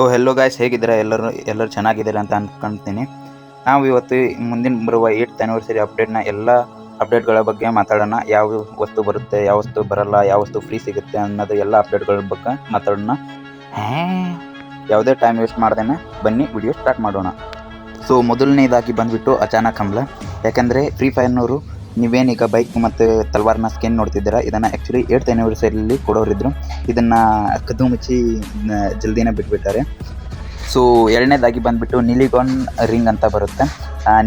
So hello guys ಹೇಗಿದ್ದೀರಾ? ಎಲ್ಲರೂ ಎಲ್ಲರೂ ಚೆನ್ನಾಗಿದ್ದೀರಾ ಅಂತ ಅಂದ್ಕೊಂತೀನಿ ನಾವು ಇವತ್ತು ಮುಂದಿನ ಬರುವ ಏಯ್ಟ್ ಆ್ಯನಿವರ್ಸರಿ ಅಪ್ಡೇಟ್ನ ಎಲ್ಲ ಅಪ್ಡೇಟ್ಗಳ ಬಗ್ಗೆ ಮಾತಾಡೋಣ. ಯಾವ ವಸ್ತು ಬರುತ್ತೆ, ಯಾವ ವಸ್ತು ಬರಲ್ಲ, ಯಾವ ವಸ್ತು ಫ್ರೀ ಸಿಗುತ್ತೆ ಅನ್ನೋದು ಎಲ್ಲ ಅಪ್ಡೇಟ್ಗಳ ಬಗ್ಗೆ ಮಾತಾಡೋಣ. ಯಾವುದೇ ಟೈಮ್ ವೇಸ್ಟ್ ಮಾಡ್ದೇನೆ, ಬನ್ನಿ ವಿಡಿಯೋ ಸ್ಟಾರ್ಟ್ ಮಾಡೋಣ. ಸೊ ಮೊದಲನೇದಾಗಿ ಬಂದುಬಿಟ್ಟು ಅಚಾನಕ್ ಹಂಬಲ ಯಾಕೆಂದರೆ ಫ್ರೀ ಫೈರ್ನವರು ನೀವೇನೀಗ ಬೈಕ್ ಮತ್ತು ತಲ್ವಾರ್ನ ಸ್ಕಿನ್ ನೋಡ್ತಿದ್ದೀರಾ? ಇದನ್ನು ಆ್ಯಕ್ಚುಲಿ ಏಟ್ ಆ್ಯನಿವರ್ಸರಿಯಲ್ಲಿ ಕೊಡೋರಿದ್ದರು ಇದನ್ನು ಕದ್ದು ಮುಚ್ಚಿ ಜಲ್ದಿನೇ ಬಿಟ್ಬಿಟ್ಟಾರೆ. ಸೊ ಎರಡನೇದಾಗಿ ಬಂದುಬಿಟ್ಟು ನೀಲಿಗಾನ್ ರಿಂಗ್ ಅಂತ ಬರುತ್ತೆ.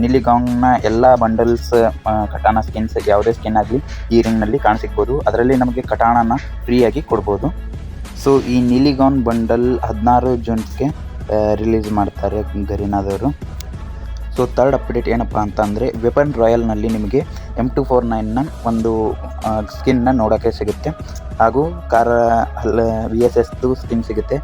ನೀಲಿಗಾಂಗ್ನ ಎಲ್ಲ ಬಂಡಲ್ಸ್ ಕಟಾಣ ಸ್ಕಿನ್ಸ್ ಯಾವುದೇ ಸ್ಕಿನ್ ಆಗಲಿ ಈ ರಿಂಗ್ನಲ್ಲಿ ಕಾಣಸಿಗ್ಬೋದು ಅದರಲ್ಲಿ ನಮಗೆ ಕಟಾಣನ ಫ್ರೀಯಾಗಿ ಕೊಡ್ಬೋದು. ಸೊ ಈ ನೀಲಿಗಾನ್ ಬಂಡಲ್ ಹದಿನಾರು ಜೂನ್ಸ್ಗೆ ರಿಲೀಸ್ ಮಾಡ್ತಾರೆ ಗರೀನಾದವರು. ಸೊ ತರ್ಡ್ ಅಪ್ಡೇಟ್ ಏನಪ್ಪ ಅಂತ ಅಂದರೆ ವೆಪನ್ ರಾಯಲ್ನಲ್ಲಿ ನಿಮಗೆ ಎಂ ಟು ಫೋರ್ ನೈನ್ನ ಒಂದು ಸ್ಕಿನ್ನ ನೋಡೋಕ್ಕೆ ಸಿಗುತ್ತೆ. ಹಾಗೂ ಕಾರ, ಅಲ್ಲ ವಿ ಎಸ್ ಎಸ್ದು ಸ್ಕಿನ್ ಸಿಗುತ್ತೆ.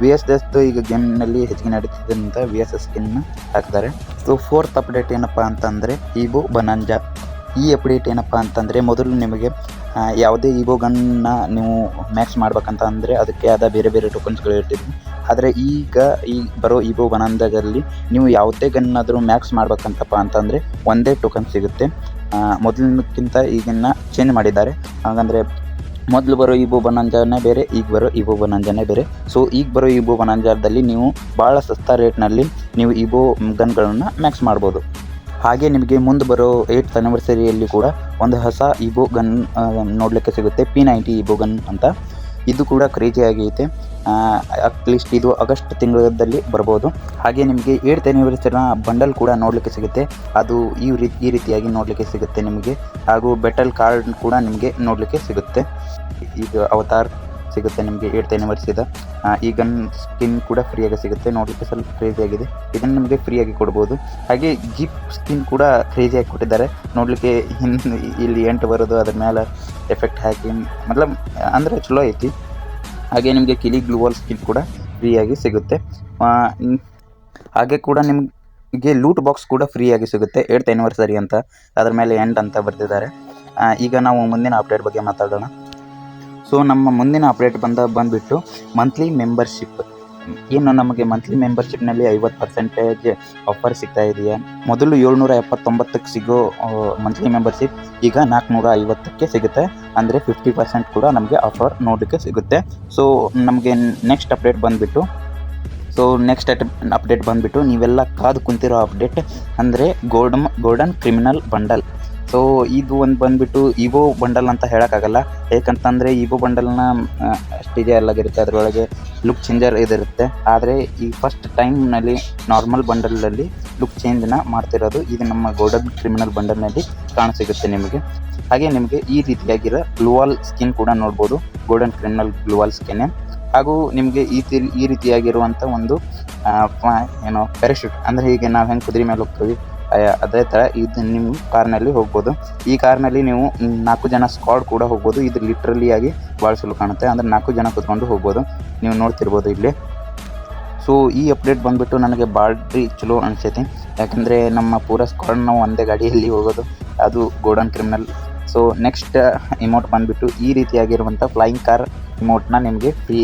ವಿ ಎಸ್ ಎಸ್ದು ಈಗ ಗೇಮ್ನಲ್ಲಿ ಹೆಚ್ಚಿಗೆ ನಡೀತಿದ್ದಂಥ ವಿ ಎಸ್ ಎಸ್ ಸ್ಕಿನ್ನ ಹಾಕ್ತಾರೆ. ಸೊ ಫೋರ್ತ್ ಅಪ್ಡೇಟ್ ಏನಪ್ಪ ಅಂತಂದರೆ ಈಬೋ ಬನಾಂಜಾ ಈ ಅಪ್ಡೇಟ್ ಏನಪ್ಪ ಅಂತಂದರೆ, ಮೊದಲು ನಿಮಗೆ ಯಾವುದೇ ಈಬೋ ಗನ್ನ ನೀವು ಮ್ಯಾಕ್ಸ್ ಮಾಡ್ಬೇಕಂತ ಅಂದರೆ, ಅದಕ್ಕೆ ಆದ ಬೇರೆ ಬೇರೆ ಟೋಕನ್ಸ್ಗಳು ಇರ್ತಿದ್ವು. ಆದರೆ ಈಗ ಈ ಬರೋ ಇಬೋ ಬನಾಂಜಾದಲ್ಲಿ ನೀವು ಯಾವುದೇ ಗನ್ನಾದರೂ ಮ್ಯಾಕ್ಸ್ ಮಾಡ್ಬೇಕಂತಪ್ಪ ಅಂತಂದರೆ ಒಂದೇ ಟೋಕನ್ ಸಿಗುತ್ತೆ. ಮೊದಲಿನಕ್ಕಿಂತ ಈಗಿನ ಚೇಂಜ್ ಮಾಡಿದ್ದಾರೆ. ಹಾಗಂದರೆ ಮೊದಲು ಬರೋ ಇಬೋ ಬನಾಂಜಾನೇ ಬೇರೆ, ಈಗ ಬರೋ ಇಬೋ ಬನಾಂಜಾನೇ ಬೇರೆ. ಸೊ ಈಗ ಬರೋ ಇಬೋ ಬನಾಂಜಾದಲ್ಲಿ ನೀವು ಭಾಳ ಸಸ್ತಾ ರೇಟ್ನಲ್ಲಿ ನೀವು ಇಬೋ ಗನ್ಗಳನ್ನು ಮ್ಯಾಕ್ಸ್ ಮಾಡ್ಬೋದು. ಹಾಗೆ ನಿಮಗೆ ಮುಂದೆ ಬರೋ ಏಯ್ಟ್ ಅನಿವರ್ಸರಿಯಲ್ಲಿ ಕೂಡ ಒಂದು ಹೊಸ ಇಬೋ ಗನ್ ನೋಡಲಿಕ್ಕೆ ಸಿಗುತ್ತೆ ಪಿ ನೈಂಟಿ ಇಬೋ ಗನ್ ಅಂತ. ಇದು ಕೂಡ ಕ್ರೇಜಿ ಆಗೈತೆ ಅಟ್ಲೀಸ್ಟ್ ಇದು ಆಗಸ್ಟ್ ತಿಂಗಳಲ್ಲಿ ಬರ್ಬೋದು. ಹಾಗೆ ನಿಮಗೆ ಏಟ್ ಆನಿವರ್ಸರಿನ ಬಂಡಲ್ ಕೂಡ ನೋಡಲಿಕ್ಕೆ ಸಿಗುತ್ತೆ. ಅದು ಈ ರೀತಿ ಈ ರೀತಿಯಾಗಿ ನೋಡಲಿಕ್ಕೆ ಸಿಗುತ್ತೆ ನಿಮಗೆ. ಹಾಗೂ ಬೆಟಲ್ ಕಾರ್ಡ್ ಕೂಡ ನಿಮಗೆ ನೋಡಲಿಕ್ಕೆ ಸಿಗುತ್ತೆ. ಇದು ಅವತಾರ್ ಸಿಗುತ್ತೆ, ನಿಮಗೆ ಏಯ್ಟ್ ಇದೆ. ಈ ಗನ್ ಸ್ಕಿನ್ ಕೂಡ ಫ್ರೀಯಾಗಿ ಸಿಗುತ್ತೆ. ನೋಡಲಿಕ್ಕೆ ಸ್ವಲ್ಪ ಕ್ರೇಜಿ ಆಗಿದೆ. ಇದನ್ನು ನಿಮಗೆ ಫ್ರೀಯಾಗಿ ಕೊಡ್ಬೋದು. ಹಾಗೆ ಜೀಪ್ ಸ್ಕಿನ್ ಕೂಡ ಕ್ರೇಜಿಯಾಗಿ ಕೊಟ್ಟಿದ್ದಾರೆ. ನೋಡಲಿಕ್ಕೆ ಹಿಂದೆ ಇಲ್ಲಿ ಎಂಟು ಬರೋದು, ಅದ್ರ ಮೇಲೆ ಎಫೆಕ್ಟ್ ಹಾಕಿ, ಮತ್ಲಬ್, ಅಂದರೆ ಚಲೋ ಐತಿ. ಹಾಗೆ ನಿಮಗೆ ಕಿಲಿ ಗ್ಲೂವಲ್ ಸ್ಕಿನ್ ಕೂಡ ಫ್ರೀಯಾಗಿ ಸಿಗುತ್ತೆ. ಹಾಗೆ ಕೂಡ ನಿಮಗೆ ಲೂಟ್ ಬಾಕ್ಸ್ ಕೂಡ ಫ್ರೀಯಾಗಿ ಸಿಗುತ್ತೆ. ಏಯ್ಟ್ ಆ್ಯನಿವರ್ಸರಿ ಅಂತ. ಅದ್ರ ಮೇಲೆ ಎಂಡ್ ಅಂತ ಬರ್ತಿದ್ದಾರೆ ಈಗ ನಾವು ಮುಂದಿನ ಅಪ್ಡೇಟ್ ಬಗ್ಗೆ ಮಾತಾಡೋಣ. ಸೊ ನಮ್ಮ ಮುಂದಿನ ಅಪ್ಡೇಟ್ ಬಂದ, ಬಂದುಬಿಟ್ಟು ಮಂತ್ಲಿ ಮೆಂಬರ್ಶಿಪ್ ಏನು ನಮಗೆ ಮಂತ್ಲಿ ಮೆಂಬರ್ಶಿಪ್ನಲ್ಲಿ ಐವತ್ತು ಪರ್ಸೆಂಟೇಜ್ ಆಫರ್ ಸಿಗ್ತಾ ಇದೆಯಾ? ಮೊದಲು ಏಳ್ನೂರ ಎಪ್ಪತ್ತೊಂಬತ್ತಕ್ಕೆ ಸಿಗೋ ಮಂತ್ಲಿ ಮೆಂಬರ್ಶಿಪ್ ಈಗ ನಾಲ್ಕುನೂರ ಐವತ್ತಕ್ಕೆ ಸಿಗುತ್ತೆ. ಅಂದರೆ ಫಿಫ್ಟಿ ಪರ್ಸೆಂಟ್ ಕೂಡ ನಮಗೆ ಆಫರ್ ನೋಡಲಿಕ್ಕೆ ಸಿಗುತ್ತೆ. ಸೊ ನಮಗೆ ನೆಕ್ಸ್ಟ್ ಅಪ್ಡೇಟ್ ಬಂದುಬಿಟ್ಟು ಸೊ ನೆಕ್ಸ್ಟ್ ಅಪ್ಡೇಟ್ ಬಂದುಬಿಟ್ಟು ನೀವೆಲ್ಲ ಕಾದು ಕುಂತಿರೋ ಅಪ್ಡೇಟ್ ಅಂದರೆ golden golden criminal bundle so ಇದು ಒಂದು ಬಂದುಬಿಟ್ಟು ಇವೋ ಬಂಡಲ್ ಅಂತ ಹೇಳೋಕ್ಕಾಗಲ್ಲ. ಏಕಂತಂದರೆ ಇವೋ ಬಂಡಲ್ನ ಅಷ್ಟಿದೆ ಅಲ್ಲಾಗಿರುತ್ತೆ ಅದರೊಳಗೆ ಲುಕ್ ಚೇಂಜರ್ ಇದಿರುತ್ತೆ. ಆದರೆ ಈ ಫಸ್ಟ್ ಟೈಮ್ನಲ್ಲಿ ನಾರ್ಮಲ್ ಬಂಡಲಲ್ಲಿ ಲುಕ್ ಚೇಂಜನ್ನ ಮಾಡ್ತಿರೋದು ಇದು ನಮ್ಮ ಗೋಲ್ಡನ್ ಕ್ರಿಮಿನಲ್ ಬಂಡಲ್ನಲ್ಲಿ ಕಾಣಸಿಗುತ್ತೆ ನಿಮಗೆ. ಹಾಗೆ ನಿಮಗೆ ಈ ರೀತಿಯಾಗಿರೋ ಗ್ಲೂವಾಲ್ ಸ್ಕಿನ್ ಕೂಡ ನೋಡ್ಬೋದು. ಗೋಲ್ಡನ್ ಕ್ರಿಮಿನಲ್ ಗ್ಲೂವಾಲ್ ಸ್ಕಿನ್ ಹಾಗೂ ನಿಮಗೆ ಈ ತಿ- ಈ ರೀತಿಯಾಗಿರುವಂಥ ಒಂದು ಏನೋ ಪ್ಯಾರಶೂಟ್ ಅಂದರೆ ಹೀಗೆ ನಾವು ಹೆಂಗೆ ಕುದುರೆ ಮೇಲೆ ಹೋಗ್ತೀವಿ? ಅದೇ ಥರ ಇದು ನಿಮ್ಮ ಕಾರ್ನಲ್ಲಿ ಹೋಗ್ಬೋದು. ಈ ಕಾರ್ನಲ್ಲಿ ನೀವು ನಾಲ್ಕು ಜನ ಸ್ಕ್ವಾಡ್ ಕೂಡ ಹೋಗ್ಬೋದು. ಇದು ಲಿಟ್ರಲಿ ಆಗಿ ಭಾಳ ಸುಲಭ ಕಾಣುತ್ತೆ. ಅಂದರೆ ನಾಲ್ಕು ಜನ ಕುತ್ಕೊಂಡು ಹೋಗ್ಬೋದು. ನೀವು ನೋಡ್ತಿರ್ಬೋದು ಇಲ್ಲಿ. ಸೊ ಈ ಅಪ್ಡೇಟ್ ಬಂದುಬಿಟ್ಟು ನನಗೆ ಭಾಳ ಚಲೋ ಅನಿಸೈತಿ. ಯಾಕಂದರೆ ನಮ್ಮ ಪೂರ ಸ್ಕ್ವಾಡ್ ನಾವು ಒಂದೇ ಗಾಡಿಯಲ್ಲಿ ಹೋಗೋದು, ಅದು golden criminal so next emote ಬಂದುಬಿಟ್ಟು ಈ ರೀತಿಯಾಗಿರುವಂಥ ಫ್ಲೈಯಿಂಗ್ ಕಾರ್ ಇಮೋಟ್ನ ನಿಮಗೆ ಫ್ರೀ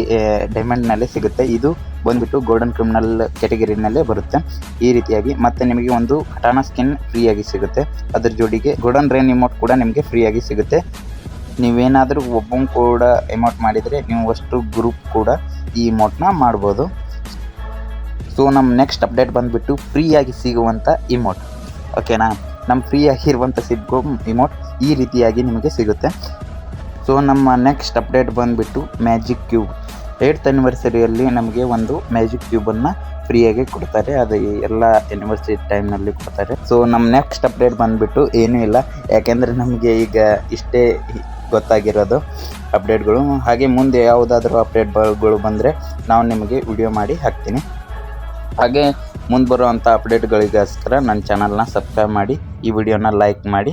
ಡೈಮಂಡ್ನಲ್ಲೇ ಸಿಗುತ್ತೆ. ಇದು ಬಂದುಬಿಟ್ಟು ಗೋಲ್ಡನ್ ಕ್ರಿಮಿನಲ್ ಕ್ಯಾಟಗರಿನಲ್ಲೇ ಬರುತ್ತೆ. ಈ ರೀತಿಯಾಗಿ ಮತ್ತೆ ನಿಮಗೆ ಒಂದು ಕಟಾನಾ ಸ್ಕಿನ್ ಫ್ರೀಯಾಗಿ ಸಿಗುತ್ತೆ. ಅದ್ರ ಜೋಡಿಗೆ ಗೋಲ್ಡನ್ ರೇನ್ ಇಮೋಟ್ ಕೂಡ ನಿಮಗೆ ಫ್ರೀಯಾಗಿ ಸಿಗುತ್ತೆ. ನೀವೇನಾದರೂ ಒಬ್ಬ ಕೂಡ ಎಮೌಂಟ್ ಮಾಡಿದರೆ ನೀವು ಅಷ್ಟು ಗ್ರೂಪ್ ಕೂಡ ಈ ಇಮೋಟ್ನ ಮಾಡ್ಬೋದು. ಸೊ ನಮ್ಮ ನೆಕ್ಸ್ಟ್ ಅಪ್ಡೇಟ್ ಬಂದುಬಿಟ್ಟು ಫ್ರೀಯಾಗಿ ಸಿಗುವಂಥ ಇಮೋಟ್ ಓಕೆನಾ ನಮ್ಮ ಫ್ರೀಯಾಗಿರುವಂಥ ಸಿಗೋ ಇಮೋಟ್ ಈ ರೀತಿಯಾಗಿ ನಿಮಗೆ ಸಿಗುತ್ತೆ. ಸೊ ನಮ್ಮ ನೆಕ್ಸ್ಟ್ ಅಪ್ಡೇಟ್ ಬಂದುಬಿಟ್ಟು ಮ್ಯಾಜಿಕ್ ಕ್ಯೂಬ್ ಏಯ್ಟ್ ಆ್ಯನಿವರ್ಸರಿಯಲ್ಲಿ ನಮಗೆ ಒಂದು ಮ್ಯಾಜಿಕ್ ಕ್ಯೂಬನ್ನು ಫ್ರೀಯಾಗಿ ಕೊಡ್ತಾರೆ. ಅದು ಎಲ್ಲ ಯೂನಿವರ್ಸಿಟಿ ಟೈಮ್ನಲ್ಲಿ ಕೊಡ್ತಾರೆ. ಸೊ ನಮ್ಮ ನೆಕ್ಸ್ಟ್ ಅಪ್ಡೇಟ್ ಬಂದುಬಿಟ್ಟು ಏನೂ ಇಲ್ಲ. ಯಾಕೆಂದರೆ ನಮಗೆ ಈಗ ಇಷ್ಟೇ ಗೊತ್ತಾಗಿರೋದು ಅಪ್ಡೇಟ್ಗಳು ಹಾಗೆ ಮುಂದೆ ಯಾವುದಾದ್ರೂ ಅಪ್ಡೇಟ್ಗಳು ಬಂದರೆ ನಾವು ನಿಮಗೆ ವಿಡಿಯೋ ಮಾಡಿ ಹಾಕ್ತೀನಿ. ಹಾಗೆ ಮುಂದೆ ಬರುವಂಥ ಅಪ್ಡೇಟ್ಗಳಿಗೋಸ್ಕರ ನನ್ನ ಚಾನಲ್ನ ಸಬ್ಸ್ಕ್ರೈಬ್ ಮಾಡಿ, ಈ ವಿಡಿಯೋನ ಲೈಕ್ ಮಾಡಿ.